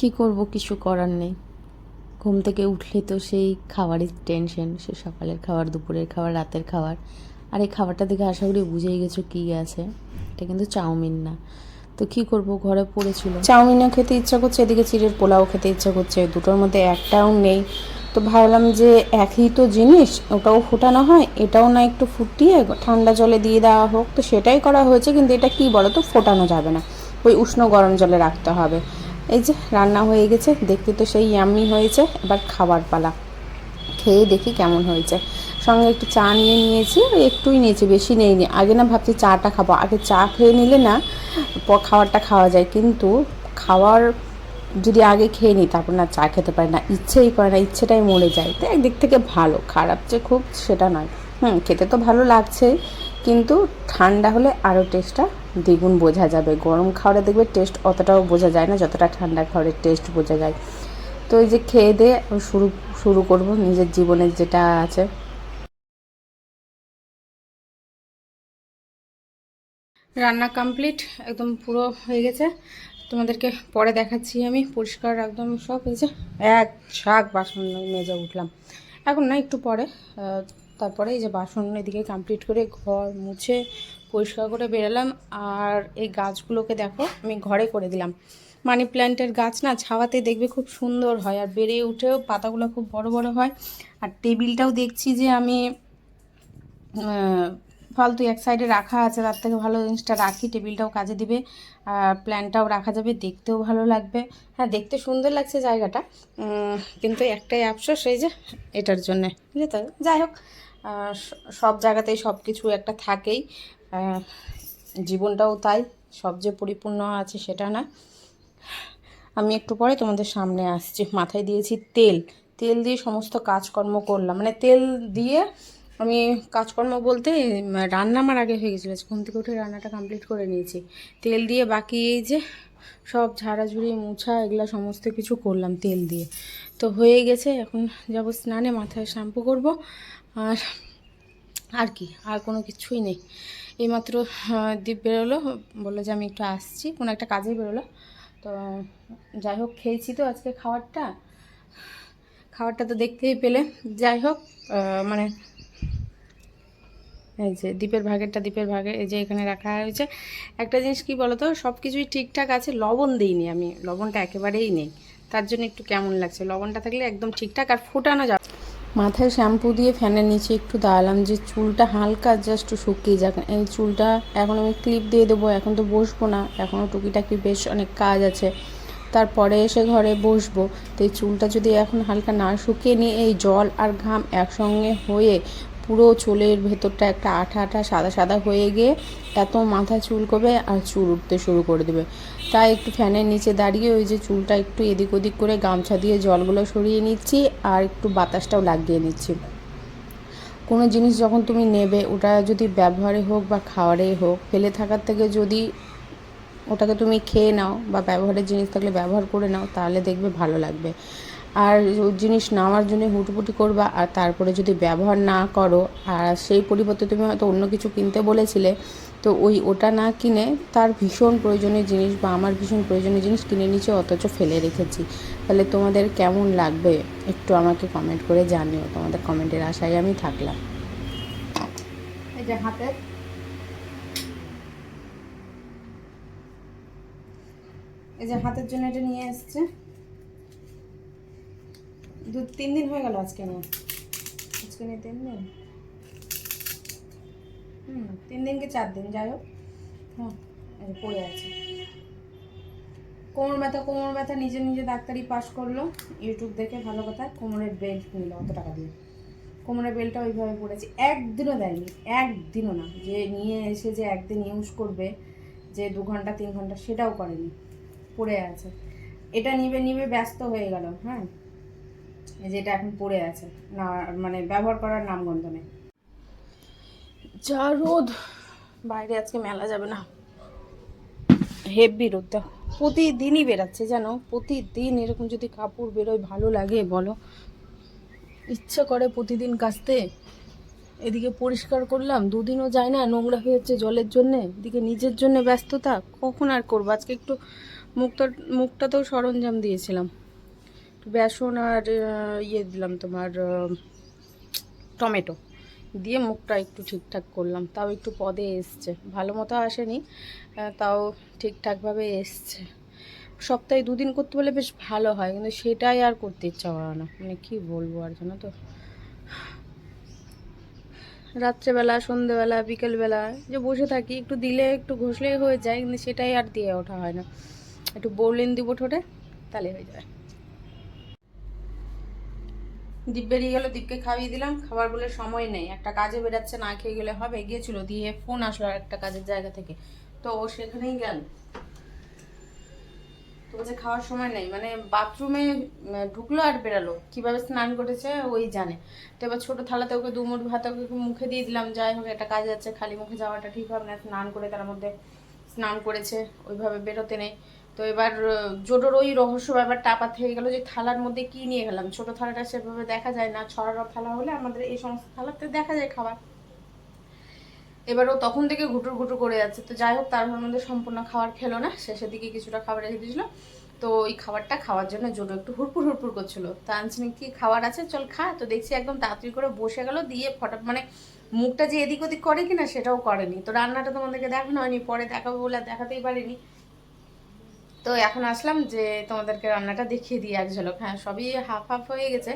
কি করব কিছু করার নেই। ঘুম থেকে উঠলে তো সেই খাবারই টেনশন সে সকালের খাবার, দুপুরের খাবার, রাতের খাবার। আর এই খাবারটা দেখে আশা করি বুঝেই গেছো কী আছে। এটা কিন্তু চাউমিন না। তো কি করব? ঘরে পড়েছিল। চাউমিনও খেতে ইচ্ছা করছে, এদিকে চিড়ের পোলাও খেতে ইচ্ছা করছে। দুটোর মধ্যে একটাও নেই। তো ভাবলাম যে একই তো জিনিস, ওটাও ফোটানো হয়, এটাও না একটু ফুটিয়ে ঠান্ডা জলে দিয়ে দেওয়া হোক। তো সেটাই করা হয়েছে, কিন্তু এটা কি বলো তো ফোটানো যাবে না। ওই উষ্ণ গরম জলে রাখতে হবে। এই যে রান্না হয়ে গেছে, দেখতে তো সেই ইয়াম্মি হয়েছে। এবার খাবার পালা। খেয়ে দেখি কেমন হয়েছে। সঙ্গে একটু চা নিয়ে নিয়েছি একটুই নিয়েছি, বেশি নেইনি। আগে না ভাবছি চাটা খাব। আগে চা খেয়ে নিলে না খাবারটা খাওয়া যায়। কিন্তু খাওয়ার যদি আগে খেয়ে নিই, তারপর না চা খেতে পারি না। ইচ্ছেই করে না, ইচ্ছেটাই মরে যায়। তো একদিক থেকে ভালো, খারাপ যে খুব, সেটা নয়। হুম, খেতে তো ভালো লাগছেই। কিন্তু ঠান্ডা হলে আরও টেস্টটা দ্বিগুণ বোঝা যাবে। গরম খাবারে দেখবে টেস্ট অতটাও বোঝা যায় না, যতটা ঠান্ডা খাবারের টেস্ট বোঝা যায়। তো এই যে খেয়ে দিয়ে শুরু শুরু করব নিজের জীবনের যেটা আছে। রান্না কমপ্লিট একদম পুরো হয়ে গেছে। তোমাদেরকে পরে দেখাচ্ছি আমি, পরিষ্কার একদম সব এই যে এক শাক বাসন মেজে উঠলাম। এখন না, একটু পরে তারপরে এই যে বাসন এদিকে কমপ্লিট করে ঘর মুছে পরিষ্কার করে বেরালাম আর এই গাছগুলোকে দেখো আমি ঘরে করে দিলাম। মানি প্ল্যান্টের গাছ না ছাওয়াতে দেখবে খুব সুন্দর হয় আর বেড়ে উঠেও পাতাগুলো খুব বড় বড় হয়। আর টেবিলটাও দেখছি যে আমি ফালতু এক সাইডে রাখা আছে, তার থেকে ভালো জিনিসটা রাখি, টেবিলটাও কাজে দিবে আর প্ল্যানটাও রাখা যাবে, দেখতেও ভালো লাগবে। হ্যাঁ দেখতে সুন্দর লাগছে জায়গাটা কিন্তু একটাই আফসোস এই যে এটার জন্যে। বুঝলে তো, যাই হোক সব জায়গাতেই সব কিছু একটা থাকেই। জীবনটাও তাই, সব যে পরিপূর্ণ আছে সেটা না। আমি একটু পরে তোমাদের সামনে আসছি। মাথায় দিয়েছি তেল। তেল দিয়ে সমস্ত কাজকর্ম করলাম। মানে তেল দিয়ে আমি কাজকর্ম বলতে রান্না আমার আগে হয়ে গেছিল। ঘুম থেকে উঠে রান্নাটা কমপ্লিট করে নিয়েছি। তেল দিয়ে বাকি এই যে সব ঝাড়াঝুড়ি, মুছা, এগুলো সমস্ত কিছু করলাম তেল দিয়ে। তো হয়ে গেছে, এখন যাব স্নানে, মাথায় শ্যাম্পু করব। আর আর কি? আর কোনো কিছুই নেই। এইমাত্র দীপ বেরোলো, বলল যে আমি একটু আসছি, কোনো একটা কাজেই বেরোলো। তো যাই হোক, খেয়েছি তো আজকে খাবারটা। খাবারটা তো দেখতেই পেলে। যাই হোক মানে এই যে দ্বীপের ভাগেরটা দ্বীপের ভাগে এই যে এখানে রাখা হয়েছে। একটা জিনিস কি বলতো, সব কিছুই ঠিকঠাক আছে, লবণ দিইনি আমি। লবণটা একেবারেই নেই। তার জন্য একটু কেমন লাগছে? লবণটা থাকলে একদম ঠিকঠাক আর ফোটানো যাবে মাথায় শ্যাম্পু দিয়ে ফ্যানের নিচে একটু দাঁড়ালাম যে চুলটা হালকা জাস্ট শুকিয়ে যাক। এই চুলটা এখন আমি ক্লিপ দিয়ে দেবো, এখন তো বসবো না এখনও টুকিটাকি বেশ অনেক কাজ আছে। তারপরে এসে ঘরে বসবো। তো এই চুলটা যদি এখন হালকা না শুকিয়ে নিয়ে এই জল আর ঘাম একসঙ্গে হয়ে পুরো চুলের ভেতরটা একটা আঠা আঠা সাদা সাদা হয়ে গিয়ে এত মাথা চুলকবে আর চুল উঠতে শুরু করে দেবে। তাই একটু ফ্যানের নিচে দাঁড়িয়ে ওই যে চুলটা একটু এদিক ওদিক করে গামছা দিয়ে জলগুলো সরিয়ে নিচ্ছি আর একটু বাতাসটাও লাগিয়ে নিচ্ছি। কোনো জিনিস যখন তুমি নেবে, ওটা যদি ব্যবহারে হোক বা খাওয়ারে হোক, ফেলে থাকার থেকে যদি ওটাকে তুমি খেয়ে নাও বা ব্যবহারের জিনিস থাকলে ব্যবহার করে নাও, তাহলে দেখবে ভালো লাগবে। আর জিনিস নেওয়ার জন্য হুটপুটি করবা, আর তারপরে যদি ব্যবহার না করো, আর সেই পরিবর্তে তুমি হয়তো অন্য কিছু কিনতে বলেছিলে, তো ওই ওটা না কিনে তার ভীষণ প্রয়োজনীয় জিনিস বা আমার ভীষণ প্রয়োজনীয় জিনিস কিনে নিচে অথচ ফেলে রেখেছি। তাহলে তোমাদের কেমন লাগবে? একটু আমাকে কমেন্ট করে জানিও, তোমাদের কমেন্টের আশায় আমি থাকলাম। এই যে এই যে হাতের জন্য এটা নিয়ে এসছে। দু তিন দিন হয়ে গেল আজকে নিয়ে আজকে নিয়ে তিন দিন? হুম, তিন দিন কি চার দিন? যাই হোক। হ্যাঁ পড়ে আছে। কোমর ব্যথা কোমর ব্যথা, নিজে নিজে ডাক্তারি পাস করল। ইউটিউব দেখে ভালো কথা, কোমরের বেল্ট নিল, অত টাকা দিয়ে। কোমরের বেল্টটা ওইভাবে পড়েছে। একদিনও দেয়নি, একদিনও না। যে নিয়ে এসে যে একদিন ইউজ করবে, যে দু ঘণ্টা, তিন ঘণ্টা, সেটাও করেনি। পড়ে আছে। এটা নিবে নিবে ব্যস্ত হয়ে গেল হ্যাঁ? এই যে এটা এখন পড়ে আছে। না মানে ব্যবহার করার নামগন্ধ নেই। যা রোদ। বাইরে আজকে মেলা যাবে না। হেভি রোদটা প্রতিদিনই বেরাচ্ছে জানো? প্রতিদিন এরকম যদি কাপড় বেরোয়, ভালো লাগে, বলো। ইচ্ছা করে প্রতিদিন কাচতে। এদিকে পরিষ্কার করলাম, দুদিনও যায় না, নোংরা হয়ে যাচ্ছে জলের জন্যে। এদিকে নিজের জন্য ব্যস্ততা, কখন আর করব? আজকে একটু মুখটা মুখটাতেও সরঞ্জাম দিয়েছিলাম। বেসন আর ইয়ে দিলাম তোমার টমেটো। দিয়ে মুখটা একটু ঠিকঠাক করলাম। তাও একটু পদে এসছে। ভালো মতো আসেনি তাও ঠিকঠাকভাবে এসছে। সপ্তাহে দুদিন করতে বলে বেশ ভালো হয়, কিন্তু সেটাই আর করতে ইচ্ছা করে না। মানে কি বলব আর, জানো তো? রাত্রেবেলা, সন্ধেবেলা, বিকেলবেলা, যে বসে থাকি, একটু দিলে, একটু ঘষলেই হয়ে যায়, কিন্তু সেটাই আর দিয়ে ওঠা হয় না। একটু বৌলিন দিব ঠোঁটে, তাহলে হয়ে যায় দীপ বেরিয়ে গেল, দীপকে খাইয়ে দিলাম। খাবার বলে সময় নেই। একটা কাজে বেরাচ্ছে, না খেয়ে গেলে হবে। গিয়েছিল, দিয়ে ফোন আসলো আর একটা কাজের জায়গা থেকে। তো ও সেখানেই গেল। তো বলছে, খাওয়ার সময় নেই। মানে বাথরুমে ঢুকলো আর বেরালো। কীভাবে স্নান করেছে, ওই জানে। তো এবার ছোটো থালাতে ওকে দু মুঠ ভাত ওকে মুখে দিয়ে দিলাম। যাই হোক, একটা কাজ যাচ্ছে। খালি মুখে যাওয়াটা ঠিক হবে না। স্নান করে তার মধ্যে স্নান করেছে। ওইভাবে বেরোতে নেই। তো এবার জোটোর ওই রহস্য ব্যাপারটা আপাত থেকে গেলো যে থালার মধ্যে কি নিয়ে গেলাম? ছোট থালাটা সেভাবে দেখা যায় না, ছড়ানো থালা হলে আমাদের এই সমস্ত থালাতে দেখা যায় খাবার। এবার ও তখন থেকে ঘুটুর ঘুটুর করে যাচ্ছে। তো যাই হোক, তার মধ্যে সম্পূর্ণ খাবার খেলো না। শেষের দিকে কিছুটা খাবার রেখে দিয়েছিল। তো ওই খাবারটা খাওয়ার জন্য জোটো একটু হুড়পুর হুড়পুর করছিল। তা আনছিনি, কি খাবার আছে? চল খা। তো দেখছি একদম তাড়াতাড়ি করে বসে গেল দিয়ে ফটাফট মানে মুখটা যে এদিক ওদিক করে কিনা সেটাও করেনি। তো রান্নাটা তোমাদেরকে দেখানো হয়নি, পরে দেখাবো বলে দেখাতেই পারিনি। তো এখন আসলাম যে তোমাদেরকে রান্নাটা দেখিয়ে দিই, এক ঝলক। হ্যাঁ সবই হাফ হাফ হয়ে গেছে,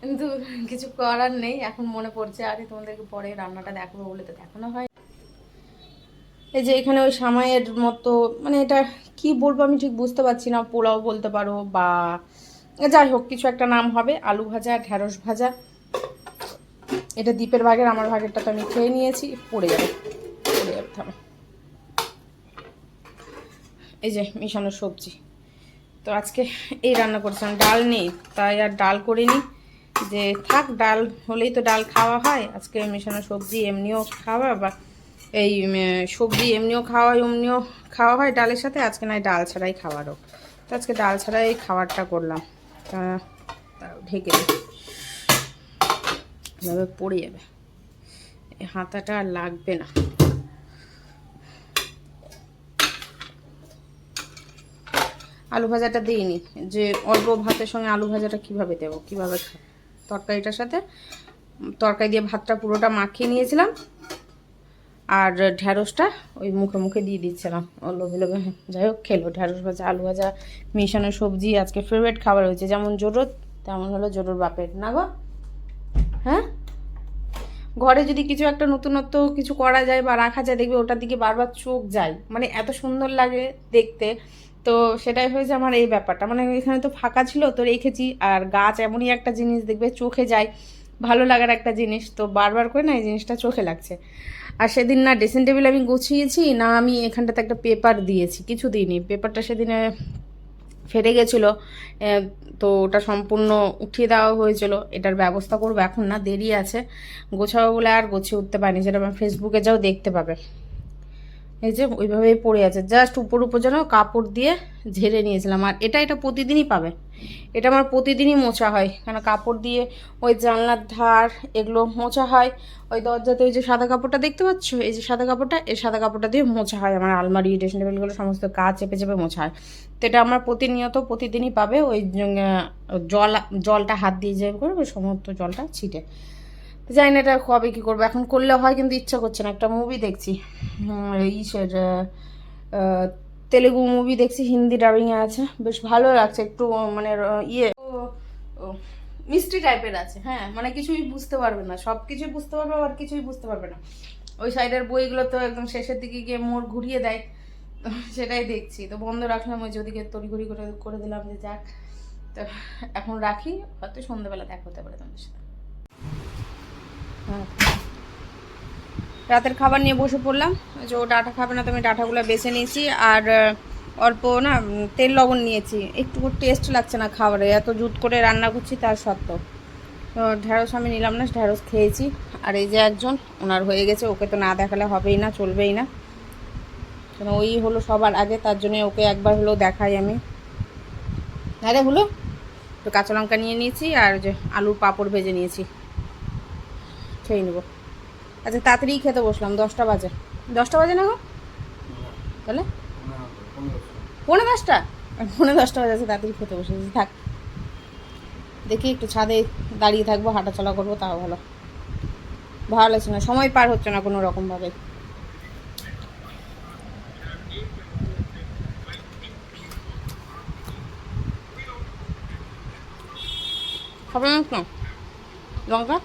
কিন্তু কিছু করার নেই, এখন মনে পড়ছে, আরে তোমাদেরকে পরে রান্নাটা দেখাবো বলে তো দেখানো হয়। এই যে এখানে ওই সামাইয়ের মতো মানে এটা কি বলব আমি ঠিক বুঝতে পারছি না, পোলাও বলতে পারো বা যাই হোক, কিছু একটা নাম হবে, আলু ভাজা ঢ্যাঁড়স ভাজা। এটা দ্বীপের ভাগের, আমার ভাগেরটা তো আমি খেয়ে নিয়েছি, পড়ে যাবে পড়ে যাবে, থামো। এই যে মিশানো সবজি। তো আজকে এই রান্না করেছিলাম ডাল নেই, তাই আর ডাল করিনি। যে থাক, ডাল হলেই তো ডাল খাওয়া হয়। আজকে মেশানো সবজি এমনিও খাওয়া বা এই সবজি এমনিও খাওয়া এমনিও খাওয়া হয় ডালের সাথে। আজকে নয়, ডাল ছাড়াই খাওয়ারও। তো আজকে ডাল ছাড়াই খাবারটা করলাম। তা ঢেকে এভাবে পড়ে যাবে। হাতাটা আর লাগবে না। আলু ভাজাটা দিইনি। যে অল্প ভাতের সঙ্গে আলু ভাজাটা কীভাবে দেবো? কীভাবে তরকারিটার সাথে তরকারি দিয়ে ভাতটা পুরোটা মাখিয়ে নিয়েছিলাম। আর ঢ্যাঁড়সটা ওই মুখে মুখে দিয়ে দিচ্ছিলাম। লোভে লোভে। যাই হোক, খেলো। ঢ্যাঁড়স ভাজা, আলু ভাজা, মিশানো সবজি, আজকে ফেভারিট খাবার হয়েছে। যেমন জোরত, তেমন হলো জোরোর বাপের। না গো? হ্যাঁ? ঘরে যদি কিছু একটা নতুনত্ব কিছু করা যায় বা রাখা যায়, দেখবে ওটার দিকে বারবার চোখ যায়। মানে এত সুন্দর লাগে দেখতে। তো সেটাই হয়েছে আমার এই ব্যাপারটা। মানে এখানে তো ফাঁকা ছিল, তো রেখেছি। আর গাছ এমনই একটা জিনিস, দেখবে চোখে যায়। ভালো লাগার একটা জিনিস। তো বারবার করে না এই জিনিসটা চোখে লাগছে। আর সেদিন না ড্রেসিং টেবিল আমি গুছিয়েছি, না আমি এখানটাতে একটা পেপার দিয়েছি। কিছু দিইনি। পেপারটা সেদিনে ফেটে গেছিল। তো ওটা সম্পূর্ণ উঠিয়ে দেওয়া হয়েছিল। এটার ব্যবস্থা করব এখন না, দেরি আছে। গোছাবো বলে আর গুছিয়ে উঠতে পারিনি। যেটা আমার ফেসবুকে যাও দেখতে পাবে। এই যে ওইভাবেই পড়ে আছে। জাস্ট উপর উপর যেন কাপড় দিয়ে ঝেড়ে নিয়েছিলাম। আর এটা এটা প্রতিদিনই পাবে। এটা আমার প্রতিদিনই মোছা হয়। কেন কাপড় দিয়ে ওই জানলার ধার এগুলো মোছা হয়। ওই দরজাতে ওই যে সাদা কাপড়টা দেখতে পাচ্ছ? এই যে সাদা কাপড়টা, এই সাদা কাপড়টা দিয়ে মোছা হয়। আমার আলমারি, ড্রেসিং টেবিলগুলো সমস্ত কাজ চেপে চেপে মোছা হয়। তো এটা আমার প্রতিনিয়ত প্রতিদিনই পাবে। ওই জল, জলটা হাত দিয়ে যে করবে, সমস্ত জলটা ছিটে। জানি না এটা কবে কী করব। এখন করলে হয় কিন্তু ইচ্ছা করছে না। একটা মুভি দেখছি। ইসের তেলেগু মুভি দেখছি, হিন্দি ডাবিংয়ে আছে। বেশ ভালো লাগছে একটু মানে ইয়ে মিষ্টি টাইপের আছে। হ্যাঁ মানে কিছুই বুঝতে পারবে না। সব কিছুই বুঝতে পারবে আর কিছুই বুঝতে পারবে না। ওই সাইডের বইগুলো তো একদম শেষের দিকে গিয়ে মোড় ঘুরিয়ে দেয়। সেটাই দেখছি। তো বন্ধ রাখলাম ওই যে ওদিকে তড়িঘড়ি করে করে দিলাম যে যাক। তো এখন রাখি। হয়তো সন্ধ্যেবেলা দেখা হতে পারে তোমাদের সাথে। রাতের খাবার নিয়ে বসে পড়লাম। যে ও ডাটা খাবে না, তো আমি ডাটাগুলো বেছে নিয়েছি। আর অল্প না তেল লবণ নিয়েছি। একটু টেস্ট লাগছে না খাবারে। এত জুত করে রান্না করছি, তার সত্ত্বেও তো। ঢ্যাঁড়স আমি নিলাম না ঢ্যাঁড়স খেয়েছি। আর এই যে একজন ওনার হয়ে গেছে। ওকে তো না দেখালে হবেই না, চলবেই না। কেন, ওই হলো সবার আগে, তার জন্য ওকে একবার হলেও দেখাই আমি। আরে হলো। তো কাঁচা লঙ্কা নিয়ে নিয়েছি, আর যে আলুর পাঁপড় ভেজে নিয়েছি। খেয়ে নেব। আচ্ছা তাড়াতাড়ি খেতে বসলাম, দশটা বাজে। দশটা বাজে না গো? তাহলে? পৌনে দশটা? আর পৌনে দশটা বাজে আছে তাড়াতাড়ি খেতে বসেছি থাক। দেখি একটু ছাদে দাঁড়িয়ে থাকব, হাঁটা চলা করব, তাও ভালো। ভালো লাগছে না, সময় পার হচ্ছে না কোনো রকমভাবে খাবে না লঙ্কা?